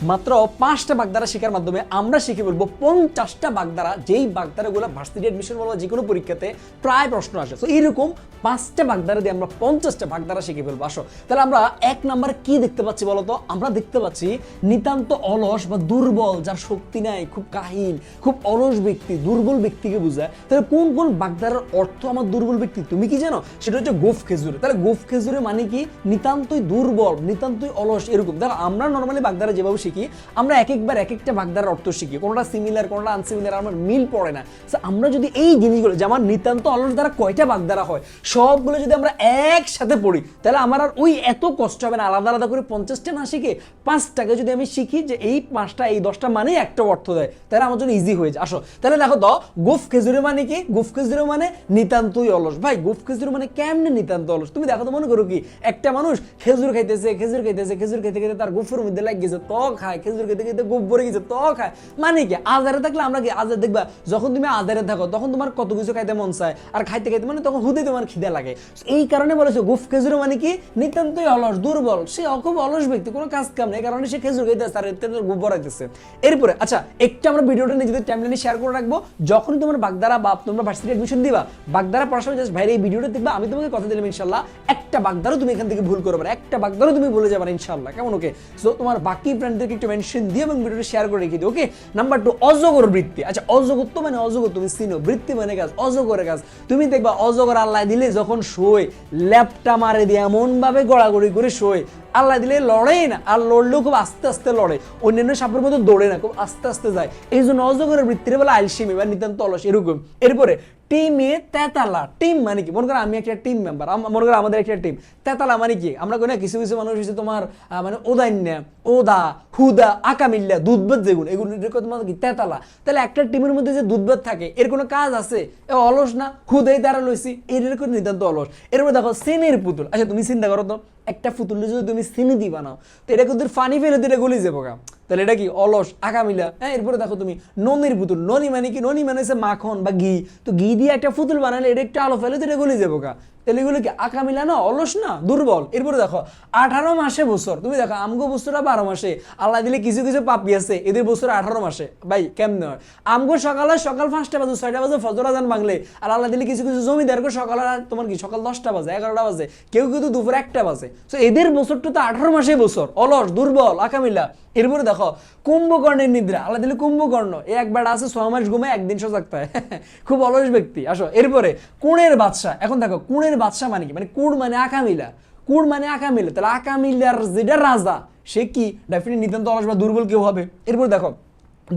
মাত্র পাঁচটা বাগদারা শেখার মাধ্যমে আমরা শিখে বলব পঞ্চাশটা বাগদারা যেই বাগদারাগুলো ভার্সিটি অ্যাডমিশন বলো যে কোনো পরীক্ষাতে প্রায় প্রশ্ন আসে। তো এইরকম পাঁচটা বাগদারা দিয়ে আমরা পঞ্চাশটা বাগদারা শিখে ফেলব। আসো, তাহলে আমরা এক নাম্বার কি দেখতে পাচ্ছি বলতো আমরা দেখতে পাচ্ছি নিতান্ত অলস বা দুর্বল, যার শক্তি নাই, খুব কাহিল, খুব অলস ব্যক্তি, দুর্বল ব্যক্তিকে বোঝায়। তাহলে কোন কোন বাগদারার অর্থ আমার দুর্বল ব্যক্তি? তুমি কি জানো? সেটা হচ্ছে গোফ খেজুরে। তাহলে গোফ খেজুরে মানে কি? নিতান্তই দুর্বল, নিতান্তই অলস, এরকম। দেখো আমরা নর্মালি বাগদারা যেভাবে শিখি আমরা এক একবার এক একটা বাগদার অর্থ শিখি। কোনোটা সিমিলার কোনোটা আনসিমিলার আমার মিল পড়ে না। So, আমরা যদি এই জিনিসগুলো যেমন নিতান্ত অলস দ্বারা কয়টা বাগদারা হয় সবগুলো যদি আমরা একসাথে পড়ি তাহলে আমার আর ওই এত কষ্ট হবে না। আলাদা আলাদা করে পঞ্চাশটা না শিখে পাঁচটাকে যদি আমি শিখি যে এই পাঁচটা এই দশটা মানে একটা অর্থ দেয় তাহলে আমার জন্য ইজি হয়ে যায়। আসো তাহলে দেখো তো গোফ খেজুরে মানে কি? গুফ খেজুরে মানে নিতান্তই অলস। ভাই গোফ খেজুরে মানে কেমনে নিতান্ত অলস? তুমি দেখো তো মনে করো কি একটা মানুষ খেজুর খাইতেছে খেজুর খাইতেছে খেজুর খাইতে খেতে তার গোফের মধ্যে লাগ গেছে তো খায়, খেজুর খেতে খেতে গোফ ভরে গেছে তো খায়। মানে কি, আজারে থাকলে আমরা কি, আজার দেখবা, যখন তুমি আজারে থাকো, তখন তোমার কত কিছু খাইতে মন চায়। আর খাইতে খাইতে মানে তখন হুদে তোমার খিদে লাগে। এই কারণে বলেছে গোফ খেজুরে মানে কি, নিতান্তই অলস, দুর্বল। সে খুব অলস ব্যক্তি, কোনো কাজ কাম নেই কারণে সে খেজুর খাইতেছে, আর গোফ ভরাইতেছে। এরপরে আচ্ছা একটা আমরা ভিডিওটা নিজেদের টাইমলাইনে শেয়ার করে রাখব যখন তোমার বাগদারা বা তোমরা ভার্সিটি অ্যাডমিশন দিবা, বাগদারা পড়াশোনা জাস্ট ভাইরে এই ভিডিওটা দেখবা, আমি তোমাকে কথা দিলাম, ইনশাল্লাহ, একটা বাগদারও তুমি এখান থেকে ভুল করবে না, একটা বাগদারও তুমি ভুলে যাবে না, ইনশাল্লাহ, কেমন ওকে সো তোমার বাকি ফ্রেন্ডদেরকে একটু মেনশন দিয়ে এবং ভিডিওটি শেয়ার করে রেখে দিও ওকে নাম্বার টু অজগর বৃত্তি। আচ্ছা অজগর তো মানে অজগর, তুমি চিনো। বৃত্তি মানে কাজ, অজগরের কাজ। তুমি দেখবা অজগর আল্লাহ দিলে যখন শোয় ল্যাপটা মারে দিয়ে এমনভাবে গড়াগড়ি করে শোয় আল্লাহ দিলে লড়েই না, আর লড়লেও খুব আস্তে আস্তে লড়ে। অন্যান্য সাপের মতো দৌড়ে না, খুব আস্তে আস্তে যায়। এই জন্য অজগরের বৃত্তির বলে আলসিমি বা নিতান্ত অলস এরকম। এরপরে, টিমে তেতালা। টিম মানে কি? মনে করো আমি একটা টিম মেম্বার মনে করো আমাদের একটা টিম। তেতালা মানে কি? আমরা কই না, কিছু কিছু মানুষ হচ্ছে তোমার মানে ওদান্য ওদা হুদা, আকামিল্লা, দুধবাদ যেগুলো এগুলো তোমার কি? তেতালা। তাহলে একটা টিমের মধ্যে যে দুধবাদ থাকে, এর কোনো কাজ আছে? এ অলস না? খুদেই দ্বারা লইছি এর এরকম নিতান্ত অলস। এরপরে দেখো সেনের পুতুল। আচ্ছা তুমি চিন্তা করো তো। একটা পুতুল যদি তুমি চিনি দি বানাও তো এটা কিন্তু ফানি ফেলে দিলে গলি যাব গা। তাহলে এটা কি? অলস, আগামিলা। হ্যাঁ এরপরে দেখো তুমি, ননির পুতুল। ননি মানে কি? ননি মানে হচ্ছে মাখন বা ঘি। তো ঘি দিয়ে একটা পুতুল বানালে এটা একটু আলো ফেলে তো এটা গলি যাব গা। তাহলে এগুলো কি আকামিলা না, অলস না? দুর্বল। এরপরে দেখো, আঠারো মাসে বছর। তুমি দেখো, আমগো বছরটা বারো মাসে। আল্লাহ দিলে কিছু কিছু পাপি আছে, এদের বছর আঠারো মাসে। ভাই, কেমনে হয়? আমগো সকালে সকাল পাঁচটা বাজে, ছয়টা বাজে ফজর আজান বাংলে, আর আল্লাহ দিলে কিছু কিছু জমিদার সকাল তোমার কি, সকাল দশটা বাজে, এগারোটা বাজে, কেউ কিন্তু দুপুর একটা বাজে। তো এদের বছরটা তো আঠারো মাসে বছর, অলস, দুর্বল, আকামিলা। এরপরে দেখো, কুম্ভকর্ণের নিদ্রা। আল্লাহ দিলে কুম্ভকর্ণ। এ একবার আছে, ছয় মাস ঘুমে একদিন সজাগ থাকে। খুব অলস ব্যক্তি। আসো, এরপরে কুণের বাদশা এখন দেখো কুণের বাদশা মানে কি? মানে কুড় মানে আকামিলা। কুড় মানে আকামিলা। তাহলে আকামিলার যেটা রাজা, সে কি? ডেফিনেট নিতান্ত অলস বা দুর্বল কেউ হবে। এরপর দেখো,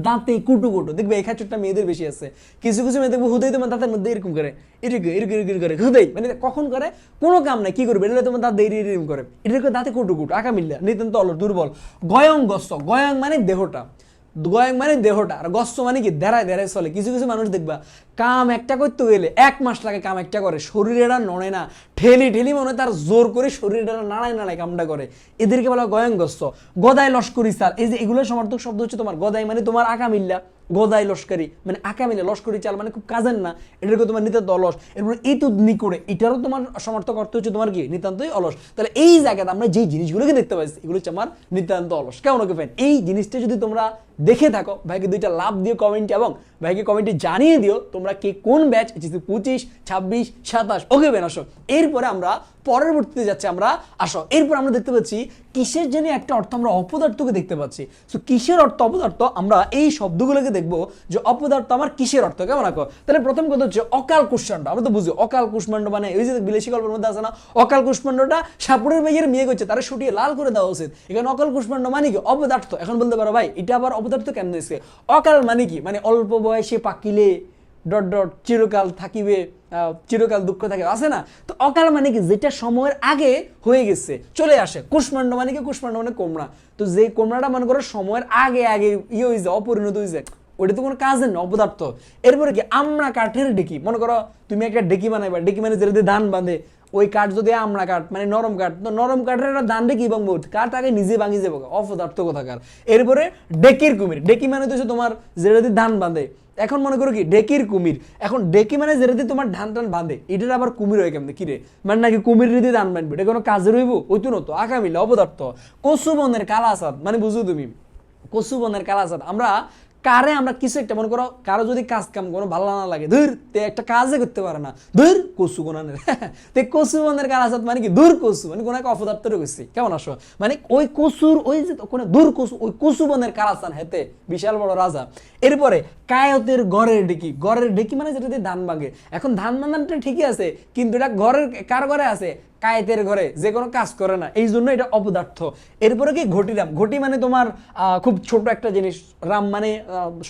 দাঁতে কুটু কুটু। দেখবে এই খাচুরটা মেয়েদের বেশি আছে। কিছু কিছু মেয়ে দেখব হুদয় তোমার দাঁতের মধ্যে এরকম করে। এরকম এরকম এরকম করে। হুদয় মানে কখন করে? কোনো কাম নাই। কি করবে? এটা তোমার দাঁত দেরি এরকম করে। এটা করে দাঁতে কুটু কুটু। আঁকা মিললে নিতান্ত অলস, দুর্বল। গয়ং গস্ত গয়ং মানে দেহটা। গয়ং মানে দেহটা, আর গস্ত মানে কি? দেড়ায় দেড়ায় চলে। কিছু কিছু মানুষ দেখবা, কাম একটা করতে গেলে এক মাস লাগে কাম একটা করে। শরীরেরা নড়ে না। ঠেলি ঠেলি মনে তার জোর করে শরীরেরা নাড়ায় নাড়ায় কামটা করে। এদেরকে বলা গয়ং গস্ত গদায় লস্করি স্যার এই যে এগুলোর সমর্থক শব্দ হচ্ছে তোমার। গদাই মানে তোমার আঁকা মিল্লা গদাই লস্করি মানে আঁকা মিলে লস্করি চাল মানে খুব কাজের না। এটাকে তোমার নিতান্ত অলস। এরপর এই তো নিকড়ে এটারও তোমার সমর্থক অর্থ হচ্ছে তোমার কি? নিতান্তই অলস। তাহলে এই জায়গাতে আমরা যেই জিনিসগুলোকে দেখতে পাচ্ছি এগুলো হচ্ছে আমার নিতান্ত অলস। কেমন ওকে ফ্যান এই জিনিসটা যদি তোমরা দেখে থাকো, ভাইকে দুইটা লাভ দিয়ে কমেন্ট এবং ভাইকে কমেন্টে জানিয়ে দিও তোমরা কে কোন ব্যাচ এসেছি পঁচিশ, ছাব্বিশ, সাতাশ। ওকে বেন আসো। এরপরে আমরা পরবর্তীতে যাচ্ছি আমরা, আসো। এরপর আমরা দেখতে পাচ্ছি, কিসের জন্য একটা অর্থ আমরা অপদার্থকে দেখতে পাচ্ছি? সো কিসের অর্থ অপদার্থ? আমরা এই শব্দগুলোকে দেখব যে অপদার্থ আমার কিসের অর্থ? কেমন আঁকো? তাহলে প্রথম কথা হচ্ছে অকাল কুষ্মাণ্ড। আমরা তো বুঝি, অকাল কুষ্মাণ্ড মানে ওই যে বিলেসি গল্পের মধ্যে আছে না, অকাল কুষ্মাণ্ডটা সাপুরের মেয়ের মেয়ে করছে, তারা শুটিয়ে লাল করে দেওয়া উচিত। এখানে অকাল কুষ্মাণ্ড মানে কি? অপদার্থ। এখন বলতে পারো, ভাই, এটা আবার অপদার্থ কেন হয়েছে অকাল মানে কি? মানে অল্প বয়সে পাকিলে ডট ডট চিরকাল থাকিবে চিরকাল দুঃখ থাকে আছে না? তো অকাল মানে কি? যেটা সময়ের আগে হয়ে গেছে, চলে আসে। কুষ্মাণ্ড মানে কি? কুষ্মাণ্ড মানে কোমড়া। তো যে কোমড়াটা মনে করো সময়ের আগে আগে ইয়ে হয়েছে অপরিণত হয়েছে ওটা তো কোনো কাজের না, অপদার্থ। এরপরে কি? আমরা কাঠের ডেকি মনে করো, তুমি একটা ডেকি বানাইবা ডেকি মানে যেটা দিয়ে ধান বাঁধে ওই কাঠ যদি আমরা কাঠ মানে নরম কাঠ, তো নরম কাঠের একটা ধান ডেকি ভাঙবো? কাঠ আগে নিজে ভাঙি যাব অপদার্থ কোথাকার এরপরে ডেকির কুমির, ডেকি মানে তো তোমার যেটা দিয়ে ধান বাঁধে। এখন মনে করো কি, ডেকির কুমির, এখন ডেকি মানে যেটা দিয়ে তোমার ধান টান বাঁধে, এটার আবার কুমির হয় কেমন? কিরে মানে নাকি কুমির দিয়ে ধান বাঁধবে, এটা কোনো হইব ওই তো নতো আঁকা মিলে অপদার্থ কসু বনের কালা আসাদ মানে বুঝো তুমি? কচু বনের কালাচাঁদ আমরা কারে আমরা কিছু একটা, মনে করো, কারও যদি কাজ কাম কোনো ভালো না লাগে, ধুর, তে একটা কাজে করতে পারে না। ধুর, কচু কোনানের তে কচু বনের কালাচাঁদ মানে কি দূর কচু মানে কোনো একটা অপদার্থ রেখেছি কেমন আসো মানে ওই কচুর, ওই যে কোনো দূর কচু, ওই কচু বনের কালাচান হেতে, বিশাল বড় রাজা। এরপরে, কায়তের ঘরের ডেকি ঘরের ডেকি মানে যেটা দিয়ে ধান ভাঙে এখন ধান বান্ধানটা ঠিকই আছে, কিন্তু এটা ঘরের, কার ঘরে আছে? কায়েতের ঘরে, যে কোনো কাজ করে না। এই জন্য এটা অপদার্থ। এরপরে কি? ঘটিরাম ঘটি মানে তোমার খুব ছোট একটা জিনিস। রাম মানে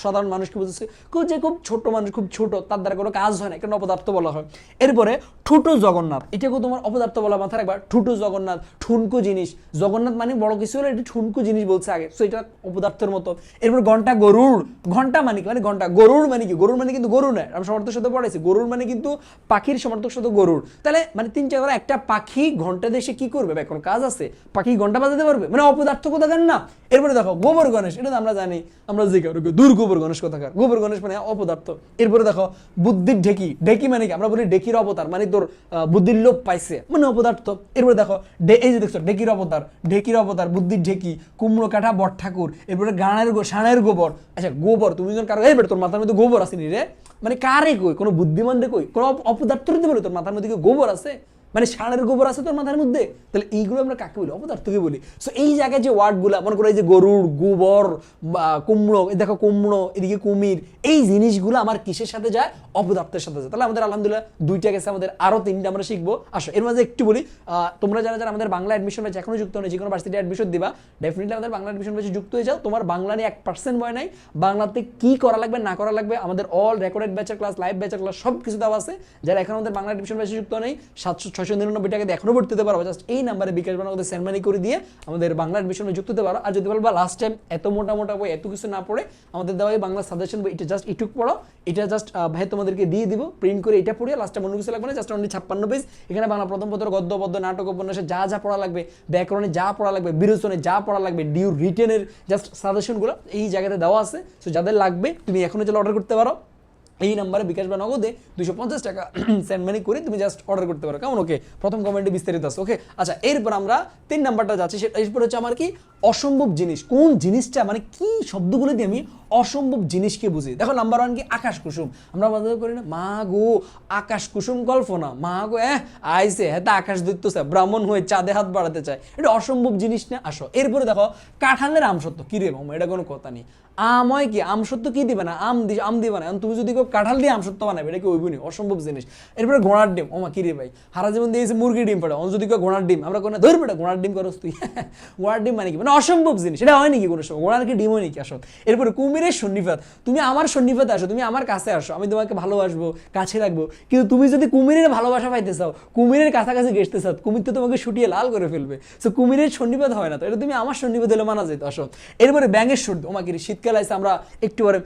সাধারণ মানুষকে বুঝেছে খুব যে খুব ছোট মানুষ, খুব ছোট, তার দ্বারা কোনো কাজ হয় না একটা অপদার্থ বলা হয়। এরপরে ঠুটো জগন্নাথ। এটাকেও তোমার অপদার্থ বলা মাথা রাখবা। ঠুটো জগন্নাথ, ঠুনকু জিনিস। জগন্নাথ মানে বড় কিছু হলে এটা ঠুনকু জিনিস বলছে আগে। সো এটা অপদার্থের মতো। এরপর ঘণ্টা গরুড়। ঘণ্টা মানে কি? মানে ঘণ্টা। গরুড় মানে কি? গরুর মানে কিন্তু গরু নয়। আমি সমর্থক সাথে পড়াইছি গরুর মানে কিন্তু পাখির সমর্থক সাথে গরুড়। তাহলে মানে তিন চার একটা পাখি ঘণ্টা দেশে কি করবে? কোনো কাজ আছে? পাখি ঘণ্টা বাজাতে পারবে? মানে অপদার্থ কোথাকার না? এরপরে দেখো, গোবর গণেশ, এটা তো আমরা জানি, আমরা যে কারও দূর গোবর গণেশ কোথাকার? গোবর গণেশ মানে অপদার্থ। এরপরে দেখো, বুদ্ধির ঢেকি। ঢেকি মানে কি? আমরা বলি ঢেকির অবতার মানে তোর বুদ্ধির লোপ পাইছে। মানে অপদার্থ। এরপরে দেখো এই যে দেখছ, ঢেকির অবতার। ঢেকির অবতার, বুদ্ধির ঢেকি, কুমড়ো কাঠা বট ঠাকুর, এরপরে গানের সানের গোবর। আচ্ছা গোবর, তুমি যখন কারও এই তোর মাথার মধ্যে গোবর আসেনি রে? মানে কারে কই? কোনো বুদ্ধিমান রে কই? কোনো অপদার্থ দিতে বলে, তোর মাথার মধ্যে গোবর আছে? মানে ষাঁড়ের গোবর আছে তোর মাথার মধ্যে? তাহলে এইগুলো আমরা কাকে বলি? অপদার্থকে বলি। সো এই জায়গায় যে ওয়ার্ডগুলো, মনে করো এই যে গরুর গোবর কুমড়ো দেখো কুমড়ো, এদিকে কুমির, এই জিনিসগুলো আমার কিসের সাথে যায়? অপদার্থের সাথে যায়। তাহলে আমাদের আলহামদুলিল্লাহ দুইটা গেছে, আমাদের আরও তিনটা আমরা শিখব। আসো, এর মাঝে একটু বলি তোমরা যারা যারা আমাদের বাংলা অ্যাডমিশন ব্যাচ এখনও যুক্ত নেই যে কোনো ভার্সিটি অ্যাডমিশন দিবা। ডেফিনেটলি আমাদের বাংলা অ্যাডমিশন ব্যাচে যুক্ত হয়ে যাও। তোমার বাংলা নিয়ে এক পার্সেন্ট ভয় নাই। বাংলাতে কি করা লাগবে, না করা লাগবে, আমাদের অল রেকর্ডেড ব্যাচের ক্লাস লাইভ ব্যাচের ক্লাস সব কিছু দেওয়া আছে। যারা এখন আমাদের বাংলা অ্যাডমিশন ব্যাচে যুক্ত নেই সাতশো ছশো নিরানব্বই টাকা দিয়ে এখনও ভর্তি হতে পারো। জাস্ট এই নাম্বারে বিকাশ আমাদের সেন্ড মানি করে দিয়ে আমাদের বাংলা অ্যাডমিশনে যুক্ত হতে পারো। আর যদি বলবা লাস্ট টাইম এত মোটা মোটা বই, এত কিছু না পড়ে আমাদের দেওয়া বাংলা সাজেশন বই, এটা জাস্ট ইটুক পড়ো। এটা জাস্ট ভাই, তোমাদেরকে দিয়ে দিব। প্রিন্ট করে এটা পড়িয়ে লাস্ট টাইম অন্য কিছু লাগবে না জাস্ট অনলি ছাপ্পান্ন পেজ এখানে বাংলা প্রথম পত্র, গদ্য, পদ্য, নাটক, উপন্যাসে যা যা পড়া লাগবে, ব্যাকরণে যা পড়া লাগবে, বিরোচনে যা পড়া লাগবে ডিউ রিটেনের জাস্ট সাজেশনগুলো এই জায়গাতে দেওয়া আছে। সো যাদের লাগবে, তুমি এখনও চলে অর্ডার করতে পারো। এই নাম্বারে বিকাশ বা নগদে দুশো পঞ্চাশ টাকা সেন্ড মানি করে তুমি জাস্ট অর্ডার করতে পারো। কেমন? ওকে প্রথম কমেন্টে বিস্তারিত আছে। ওকে আচ্ছা এরপর আমরা তিন নাম্বারটা যাচ্ছি। সেটা এরপর হচ্ছে আমার কি অসম্ভব জিনিস। কোন জিনিসটা মানে কি শব্দগুলো দিয়ে আমি অসম্ভব জিনিসকে বুঝি। দেখো নাম্বার ওয়ান কি? আকাশ কুসুম। আমরা বাজার করি না, মা গো, আকাশ কুসুম কল্পনা। মা গো হ্যাঁ আইসে হ্যাঁ তা আকাশ দৈত্য চায় ব্রাহ্মণ হয়ে চাঁদে হাত বাড়াতে চায়। এটা অসম্ভব জিনিস না? আসো। এরপরে দেখো, কাঁঠালের আমসত্ব কি রে মামা, এটা কোনো কথা নেই। আম হয় কি? আমসত্ব কি দিবে না? আম দি আম দিবে না। তুমি যদি কেউ কাঁঠাল দিয়ে আমসত্ব বানাবে, এটা কি ওইবুনি অসম্ভব জিনিস। এরপরে ঘোড়ার ডিম। ওমা কি রে ভাই? হারা জীবন দিয়েছে মুরগির ডিম পড়ে। যদি কেউ ঘোড়ার ডিম, আমরা কোনো ধর বেটা, ঘোড়ার ডিম করস তুই। ঘোড়ার ডিম মানে কি? মানে অসম্ভব জিনিস। এটা হয় নাকি কোনো সময়? ঘোড়ার কি ডিম হয় নাকি? আসো। এরপরে কুমিরের সন্নিপাত তুমি আমার সন্নিপাতে আসো তুমি আমার কাছে আসো আমি তোমাকে ভালোবাসবো কাছে রাখব। কিন্তু তুমি যদি কুমিরের ভালোবাসা পাইতে চাও কুমিরের কাছাকাছি গেছতে চাও কুমির তো তোমাকে শুটিয়ে লাল করে ফেলবে। সো কুমিরের সন্নিপাত হয় না তো এটা তুমি আমার সন্নিপাত হলে মানা যেত আসো। এরপরে ব্যাঙের সর্দি ওমা কি রে, শীতকাল আছে আমরা একটু পরে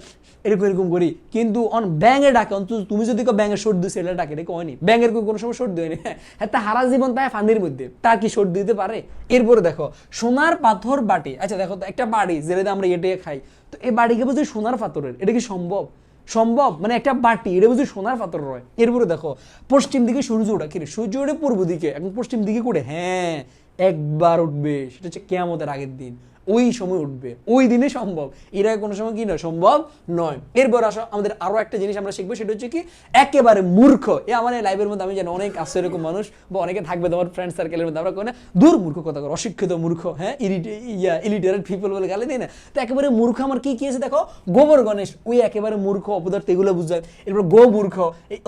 এরকম এরকম করি। কিন্তু অন ব্যাঙে ডাকে অন্তত তুমি যদি কেউ ব্যাঙের সর্দি সেটা ডাকে এটা হয়নি ব্যাঙের কোনো সময় সর্দি হয়নি। হ্যাঁ তা হারা জীবন তাই ফান্দির মধ্যে তা কি সর্দি দিতে পারে? এরপরে দেখো সোনার পাথর বাটি আচ্ছা দেখো তো একটা বাড়ি যেটাতে আমরা এটে খাই। তো এই বাড়িকে বুঝি সোনার পাথরের এটা কি সম্ভব? সম্ভব? মানে একটা বাটি, এটা বুঝি সোনার পাথর রয়। এরপরে দেখো, পশ্চিম দিকে সূর্য ওঠা। কিরে সূর্য ওঠে পূর্ব দিকে। এখন পশ্চিম দিকে করে হ্যাঁ একবার উঠবে। সেটা হচ্ছে কেয়ামতের আগের দিন। ওই সময় উঠবে। ওই দিনে সম্ভব। এর আগে কোনো সময় কি নয়, সম্ভব নয়। এরপর আসো, আমাদের আরও একটা জিনিস আমরা শিখব, সেটা হচ্ছে কি, একেবারে মূর্খ। এ আমার এই লাইভের মধ্যে আমি জানি অনেক আছে এরকম মানুষ, বা অনেকে থাকবে তোমার ফ্রেন্ড সার্কেলের মধ্যে। আমরা কই না দূর মূর্খ কথা কর, অশিক্ষিত মূর্খ হ্যাঁ? ইরিটে ইয়া ইলিটারেট পিপল বলে গালি দিই না। তো একেবারে মূর্খ আমার কি কি আছে দেখো? গোবর গণেশ, ওই একেবারে মূর্খ, অপদার্থ, এগুলো বুঝায়। এরপর গো মূর্খ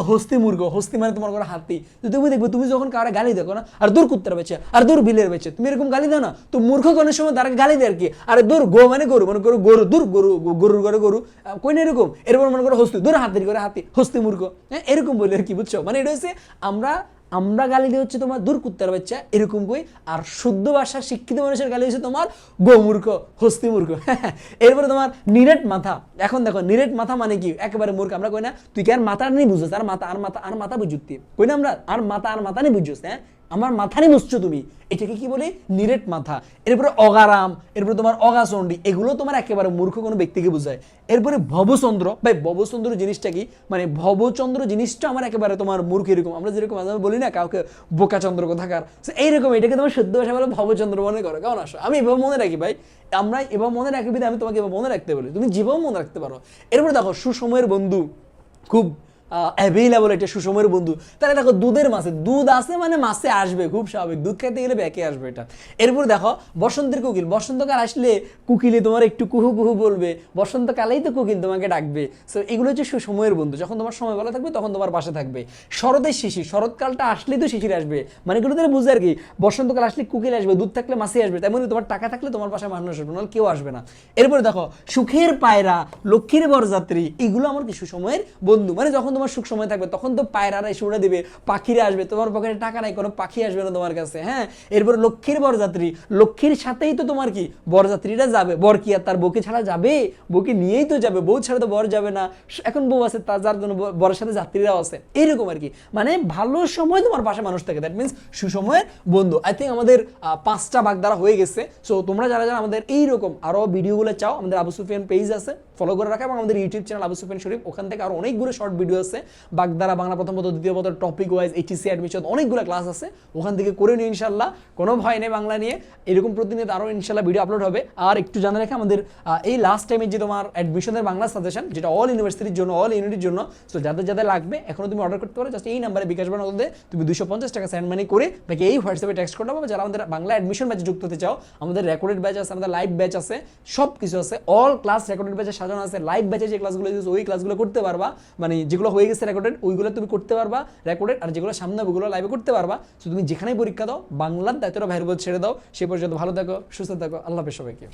হস্তি মূর্খ, হস্তি মানে তোমার কোনো হাতি। তো তুমি দেখবে, তুমি যখন কারও গালি দেখো না, আর দূর কুত্তার বেছে আর দূর বিলের বেচে, তুমি এরকম গালি দাও না। তো মূর্খ গণেশ সময় তারা গালি দেয়। আর কি? আরে দূর গো মানে গরু মানে গরু গরু দূর গরু গরুর ঘরে গরু। আহ, কই না এরকম? এরপর মনে করো হস্তি দূর হাতির করে হাতি হস্তি মূর্খ। হ্যাঁ এরকম বলে আর কি বুঝছ? মানে এটা হচ্ছে আমরা আমরা গালি দিয়ে হচ্ছে তোমার দূর কুত্তার বাচ্চা এরকম কই। আর শুদ্ধ ভাষা শিক্ষিত মানুষের গালি হচ্ছে তোমার গোমূর্খ হস্তি মূর্খ। এরপরে তোমার নিরেট মাথা। এখন দেখো নিরেট মাথা মানে কি? একেবারে মূর্খ আমরা কই না? তুই কি আর মাথা নেই বুঝছিস আর মাথা আর মাথা আর মাথা বুঝুতি কই না আমরা? আর মাথা আর মাথা নেই বুঝছিস হ্যাঁ? আমার মাথা নিয়ে বসছো তুমি। এটাকে কি বলে? নিরেট মাথা। এরপরে অগারাম, এরপরে তোমার অগাচণ্ডী। এগুলো তোমার একেবারে মূর্খ কোনো ব্যক্তিকে বোঝায়। এরপরে ভবচন্দ্র। ভাই, ভবচন্দ্র জিনিসটা কি? মানে ভবচন্দ্র জিনিসটা আমার একেবারে তোমার মূর্খ এরকম। আমরা যেরকম মাঝে বলি না, কাউকে বোকাচন্দ্র কোথাকার। So এইরকম, এটাকে তোমার শুদ্ধ ভাষা বলে ভবচন্দ্র মনে করো। কেমন আসো আমি এভাবে মনে রাখি ভাই। আমরা এভাবে মনে রাখি আমি তোমাকে এভাবে মনে রাখতে বলি। তুমি যেভাবে মনে রাখতে পারো। এরপরে দেখো সুসময়ের বন্ধু। খুব অ্যাভেলেবল একটা সুসময়ের বন্ধু। তাহলে দেখো দুধের মাছে, দুধ আছে মানে মাছে আসবে, খুব স্বাভাবিক। দুধ খেতে গেলে ব্যাকে আসবে এটা। এরপর দেখো, বসন্তের কোকিল। বসন্তকাল আসলে কুকিলে তোমার একটু কুহু কুহু বলবে। বসন্তকালেই তো কোকিল তোমাকে ডাকবে। সো এগুলো হচ্ছে সুসময়ের বন্ধু। যখন তোমার সময় ভালো থাকবে, তখন তোমার পাশে থাকবে। শরতের শিশির শরৎকালটা আসলেই তো শিশির আসবে। মানে এগুলো তারা বুঝে আর কি, বসন্তকাল আসলে কুকিল আসবে, দুধ থাকলে মাছি আসবে। তেমনি তোমার টাকা থাকলে তোমার পাশে মানুষ আসবে, নাহলে কেউ আসবে না। এরপরে দেখো, সুখের পায়রা, লক্ষ্মীর বরযাত্রী, এগুলো আমার কি সুসময়ের বন্ধু? মানে যখন তোমার সুখ সময় থাকবে, তখন তো পায়রারা এসে উড়ে দিবে, পাখিরা আসবে, তোমার পকেটে টাকা নাই, কোনো পাখি আসবে না তোমার কাছে হ্যাঁ? এরপরে লক্ষ্মীর বরযাত্রী, লক্ষ্মীর সাথেই তো তোমার কি, বরযাত্রীরা যাবে, বর কি আর তার বউকে ছাড়া যাবে? বউকে নিয়েই তো যাবে, বউ ছাড়া তো বর যাবে না। এখন বউ আছে, তার যার জন্য বরের সাথে যাত্রীরাও আছে এইরকম আর কি। মানে ভালো সময় তোমার পাশে মানুষ থাকে দ্যাট মিনস সুসময়ের বন্ধু। আই থিঙ্ক আমাদের পাঁচটা বাগদারা হয়ে গেছে সো তোমরা যারা যারা আমাদের এইরকম আরও ভিডিওগুলো চাও, আমাদের আবু সুফিয়ান পেজ আছে ফলো করে রাখা, এবং আমাদের ইউটিউব চ্যানেল আবু সুফিয়ান শরীফ, ওখান থেকে আরও অনেকগুলো শর্ট ভিডিও বাগদারা, বাংলা প্রথম পত্র দ্বিতীয় পত্র টপিক ওয়াইজ এইচএসসি অ্যাডমিশন অনেকগুলো ক্লাস আছে। ওখান থেকে করে নিও ইনশাল্লাহ কোনো ভয় নেই বাংলা নিয়ে। এরকম প্রতিনিয়ত আরও ইনশাল্লাহ ভিডিও আপলোড হবে। আর একটু জানা রেখে আমাদের এই লাস্ট টাইমের যে তোমার অ্যাডমিশনের বাংলা সাজেশন যেটা অল ইউনিভার্সিটির জন্য অল ইউনিটির জন্য সো যাদের যাদের লাগবে, এখনও তুমি অর্ডার করতে পারো জাস্ট এই নাম্বারে বিকাশ দিয়ে তুমি দুশো পঞ্চাশ টাকা সেন্ড মানি করে বাকি এই হোয়াটসঅ্যাপে টেক্সট করতে হবে যারা আমাদের বাংলা অ্যাডমিশন ব্যাচে যুক্ত হতে চাও, আমাদের রেকর্ডেড ব্যাচ আছে, আমাদের লাইভ ব্যাচ আছে সব কিছু আছে অল ক্লাস রেকর্ডেড ব্যাচে সাজানো আছে। লাইভ ব্যাচে যে ক্লাসগুলো দিয়েছে ওই ক্লাসগুলো করতে পারবা। মানে যেগুলো হয়ে গেছে রেকর্ডেড ওইগুলো তুমি করতে পারবা রেকর্ডেড আর যেগুলো সামনে ওগুলো লাইভে করতে পারবা। তো তুমি যেখানেই পরীক্ষা দাও, বাংলার দায়িত্বটা ভাইয়ের ছেড়ে দাও। সে পর্যন্ত ভালো থাকো, সুস্থ থাকো। আল্লাহ সবাইকে।